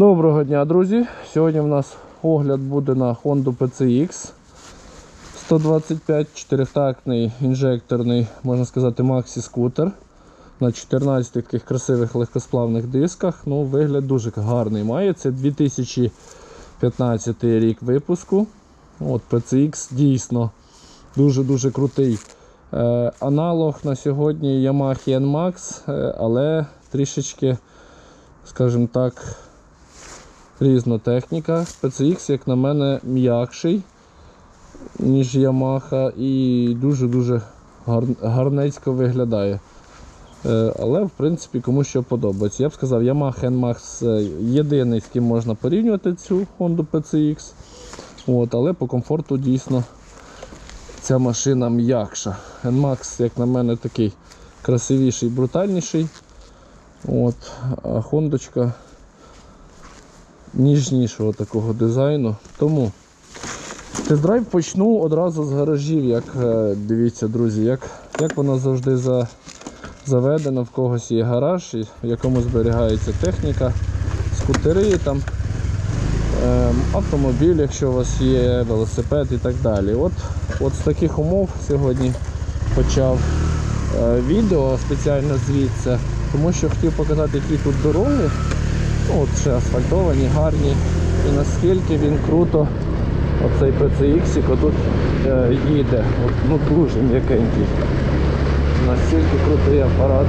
Доброго дня, друзі! Сьогодні в нас огляд буде на Honda PCX 125 4-тактний інжекторний, можна сказати, Maxi скутер на 14 таких красивих легкосплавних дисках. Ну, вигляд дуже гарний має. Це 2015 рік випуску. От PCX дійсно дуже-дуже крутий. Е, аналог на сьогодні Yamaha NMAX, е, але трішечки, скажімо так, різна техніка. PCX, як на мене, м'якший, ніж Yamaha, і дуже-дуже гарнецько виглядає. Е, Але, в принципі, кому що подобається. Я б сказав, Yamaha NMAX е, єдиний, з ким можна порівнювати цю Honda PCX. От, але по комфорту дійсно ця машина м'якша. NMAX, як на мене, такий красивіший, брутальніший. От, а Хондочка ніжнішого такого дизайну. Тому тест-драйв почну одразу з гаражів, як е, дивіться, друзі, як, як воно завжди за, заведено, в когось є гараж, в якому зберігається техніка, скутери там. ем, Автомобіль, якщо у вас є велосипед і так далі. От, от з таких умов сьогодні почав е, відео спеціально звідси, тому що хотів показати, які тут дороги. Ну, от ще асфальтовані, гарні. І наскільки він круто, оцей PCX тут е, їде. От, ну дуже м'якенький. Настільки крутий апарат.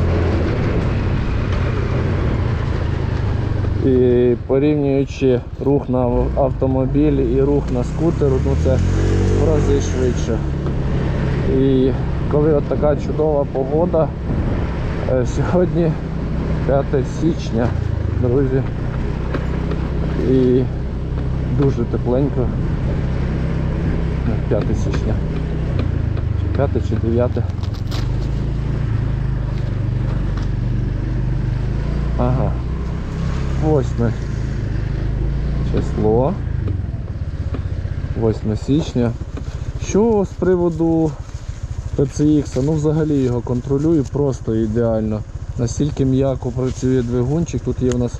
І порівнюючи рух на автомобілі і рух на скутеру, ну це в рази швидше. І коли от така чудова погода, е, сьогодні 5 січня, друзі, і дуже тепленько. Не, 5 січня. Чи 5 чи 9. Ага. 8 число. 8 січня. Що з приводу PCX? Ну взагалі його контролюю просто ідеально. Настільки м'яко працює двигунчик. Тут є у нас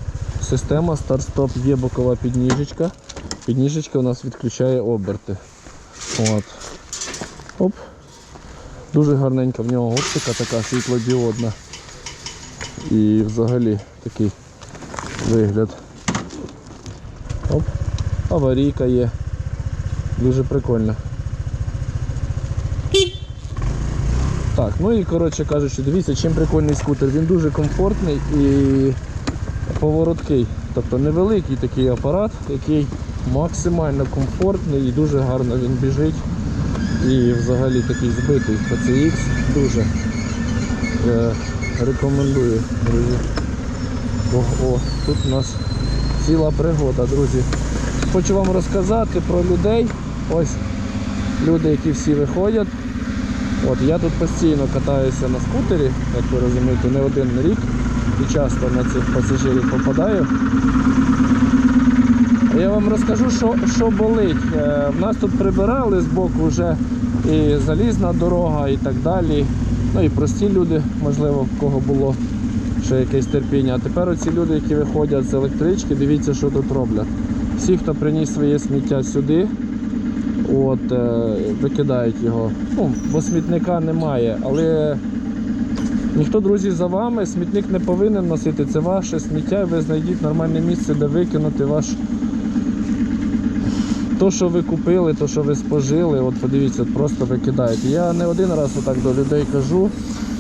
система старт-стоп, є бокова підніжечка. Підніжечка у нас відключає оберти. От. Оп. Дуже гарненька в нього оптика така світлодіодна. І взагалі такий вигляд. Оп. Аварійка є. Дуже прикольно. Так, ну і коротше кажучи, дивіться, чим прикольний скутер. Він дуже комфортний і повороткий. Тобто невеликий такий апарат, який максимально комфортний і дуже гарно він біжить. І взагалі такий збитий PCX дуже е, рекомендую, друзі. О, о, тут у нас ціла пригода, друзі. Хочу вам розказати про людей. Ось люди, які всі виходять. От Я тут постійно катаюся на скутері, як ви розумієте, не один рік і часто на цих пасажирів попадаю. Я вам розкажу, що, що болить. Е, В нас тут прибирали з боку вже і залізна дорога і так далі. Ну і прості люди, можливо, в кого було ще якесь терпіння. А тепер оці люди, які виходять з електрички, дивіться, що тут роблять. Всі, хто приніс своє сміття сюди, от, е, викидають його. Ну, бо смітника немає, але ніхто, друзі, за вами смітник не повинен носити. Це ваше сміття, і ви знайдіть нормальне місце, де викинути ваш. То, що ви купили, то, що ви спожили, от подивіться, просто викидаєте. Я не один раз отак до людей кажу,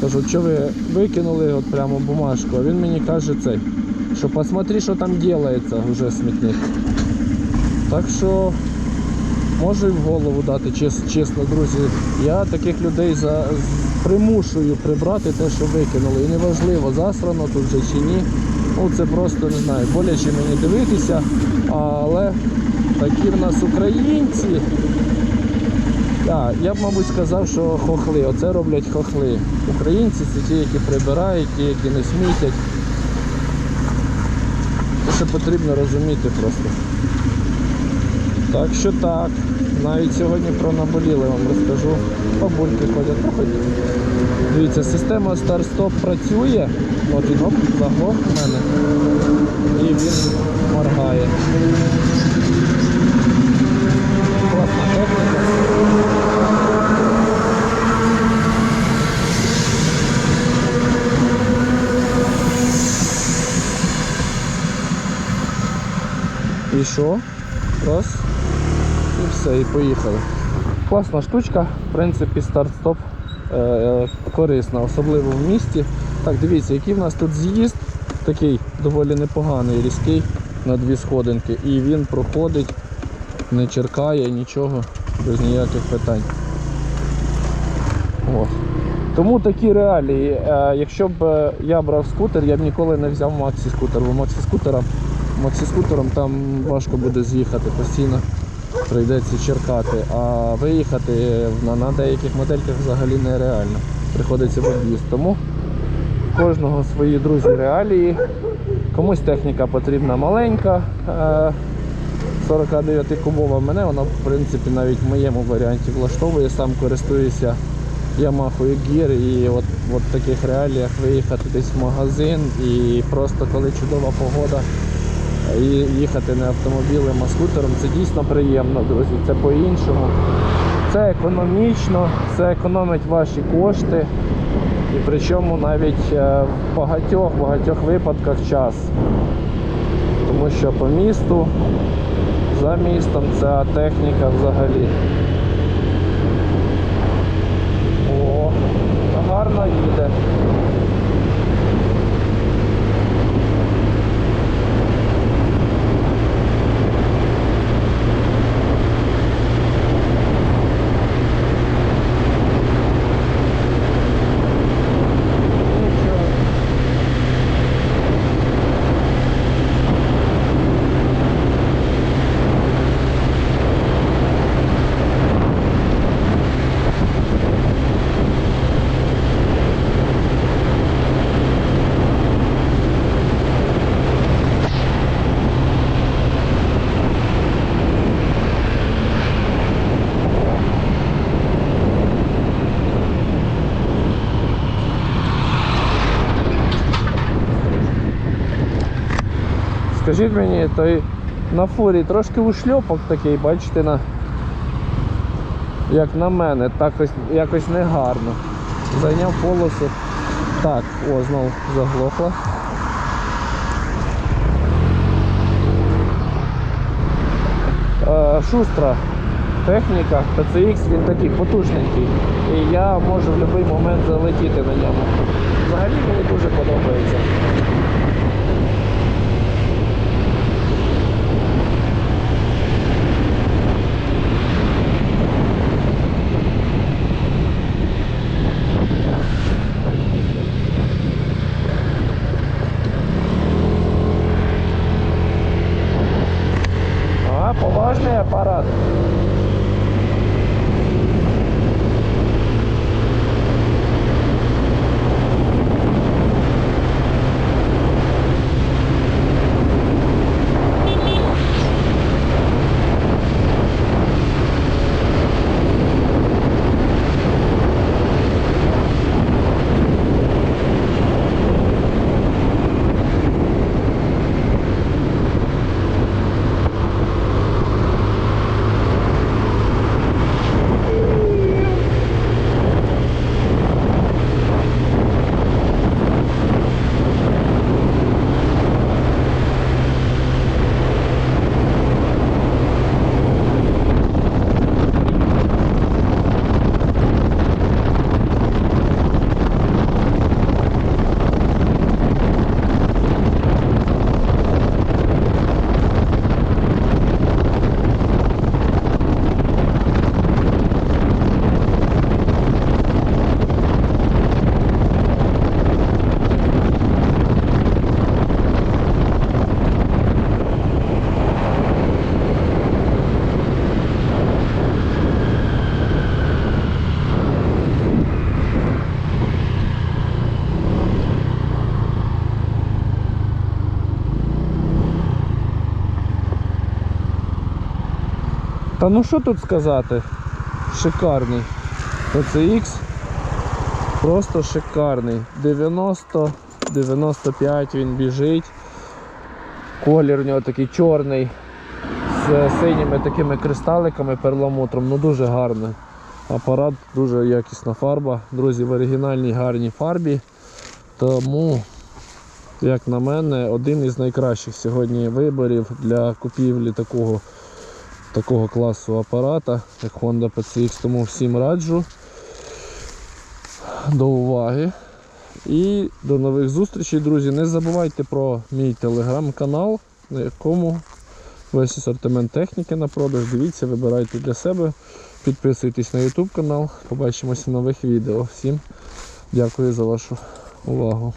кажу, що ви викинули от прямо бумажку, а він мені каже цей, що посмотри, що там робиться вже смітник. Так що можу і в голову дати, чес- чесно, друзі. Я таких людей за, примушую прибрати те, що викинули. І неважливо, засрано тут вже чи ні. Ну це просто не знаю, боляче мені дивитися, але такі в нас українці. Так, я б, мабуть, сказав, що хохли. Оце роблять хохли. Українці це ті, які прибирають, ті, які не смітять. Це потрібно розуміти просто. Так що так, навіть сьогодні про наболіли вам розкажу. Бабульки ходять, походять. Дивіться, система старт-стоп працює, от він оп, заглох в мене і він моргає. Класна техніка. І що? Раз. Все, і поїхали. Класна штучка, в принципі, старт-стоп е, корисна, особливо в місті. Так, дивіться, який в нас тут з'їзд, такий доволі непоганий, різкий на дві сходинки. І він проходить, не черкає нічого, без ніяких питань. О. Тому такі реалії. Е, якщо б е, я брав скутер, я б ніколи не взяв Максі скутер, бо Максі скутером там важко буде з'їхати постійно. Прийдеться черкати, а виїхати на, на деяких модельках взагалі нереально. Приходиться в об'їзд. Тому в кожного свої друзі реалії. Комусь техніка потрібна маленька, е, 49 кубова. Мене вона в принципі навіть в моєму варіанті влаштовує. Сам користуюся Yamaha Gear і от, от в таких реаліях виїхати десь в магазин і просто коли чудова погода їхати не автомобілем, а скутером, це дійсно приємно, друзі. Це по-іншому. Це економічно, це економить ваші кошти. І причому навіть е, в багатьох багатьох випадках час. Тому що по місту, за містом ця техніка взагалі. О, гарно їде. Скажіть мені, той на фурі трошки ушльопок такий, бачите, на... як на мене, так ось, якось негарно. Зайняв полосу. Так, о, знову заглохла. Е, шустра техніка, PCX, він такий потужненький. І я можу в будь-який момент залетіти на ньому. Взагалі мені дуже подобається. Та ну що тут сказати? Шикарний. PCX просто шикарний. 90, 95 він біжить. Колір у нього такий чорний. З синіми такими кристаликами перламутром. Ну дуже гарний. Апарат, дуже якісна фарба. Друзі, в оригінальній гарній фарбі. Тому як на мене, один із найкращих сьогодні виборів для купівлі такого, такого класу апарата, як Honda PCX. Тому всім раджу до уваги. І до нових зустрічей, друзі. Не забувайте про мій телеграм-канал, на якому весь асортимент техніки на продаж. Дивіться, вибирайте для себе. Підписуйтесь на YouTube канал. Побачимося в нових відео. Всім дякую за вашу увагу.